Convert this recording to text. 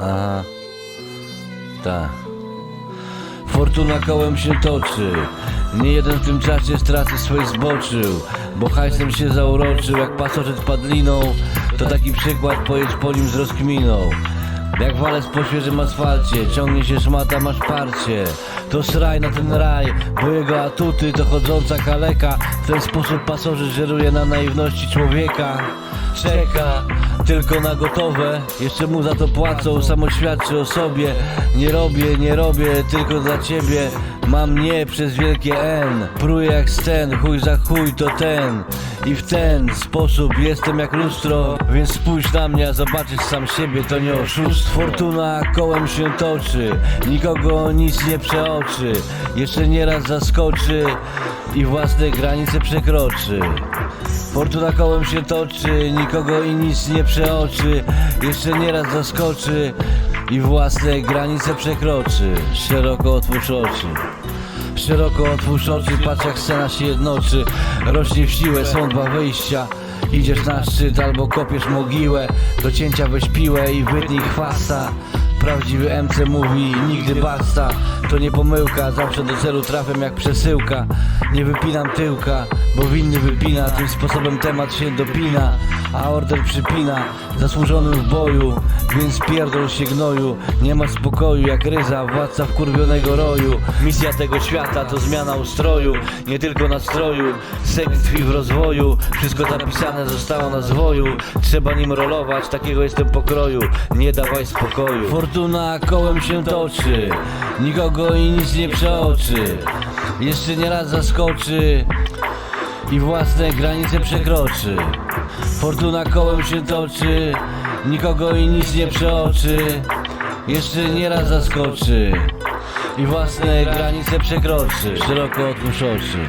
Aha. Tak. Fortuna kołem się toczy. Nie jeden w tym czasie straty swej zboczył, bo hajsem się zauroczył, jak pasożyt padliną, to taki przykład pojedź po nim z rozkminą. Jak walec po świeżym asfalcie, ciągnie się szmata, masz parcie. To sraj na ten raj, bo jego atuty to chodząca kaleka. W ten sposób pasożyt żeruje na naiwności człowieka. Czeka tylko na gotowe, jeszcze mu za to płacą, samo świadczy o sobie. Nie robię, nie robię, tylko dla ciebie. Mam nie przez wielkie N, pruję jak sten, chuj za chuj to ten. I w ten sposób jestem jak lustro, więc spójrz na mnie, a zobaczysz sam siebie, to nie oszustwo. Fortuna kołem się toczy, nikogo nic nie przeoczy, jeszcze nieraz zaskoczy i własne granice przekroczy. Fortuna kołem się toczy, nikogo i nic nie przeoczy, jeszcze nieraz zaskoczy i własne granice przekroczy. Szeroko otwórz oczy. Szeroko otwórz oczy, patrz jak scena się jednoczy Rośnie w siłę, są dwa wyjścia Idziesz na szczyt albo kopiesz mogiłę Do cięcia weź piłę i wytnij chwasta Prawdziwy MC mówi nigdy basta. To nie pomyłka, zawsze do celu trafiam jak przesyłka. Nie wypinam tyłka, bo winny wypina. Tym sposobem temat się dopina A order przypina, zasłużony w boju Więc pierdol się gnoju. Nie ma spokoju jak ryza, władca wkurwionego roju. Misja tego świata to zmiana ustroju. Nie tylko nastroju, sekt tkwi w rozwoju. Wszystko zapisane zostało na zwoju. Trzeba nim rolować, takiego jestem pokroju. Nie dawaj spokoju. Fortuna kołem się toczy Nikogo i nic nie przeoczy Jeszcze nie raz zaskoczy i własne granice przekroczy. Fortuna kołem się toczy, nikogo i nic nie przeoczy. Jeszcze nieraz zaskoczy i własne granice przekroczy. Szeroko otwórz oczy.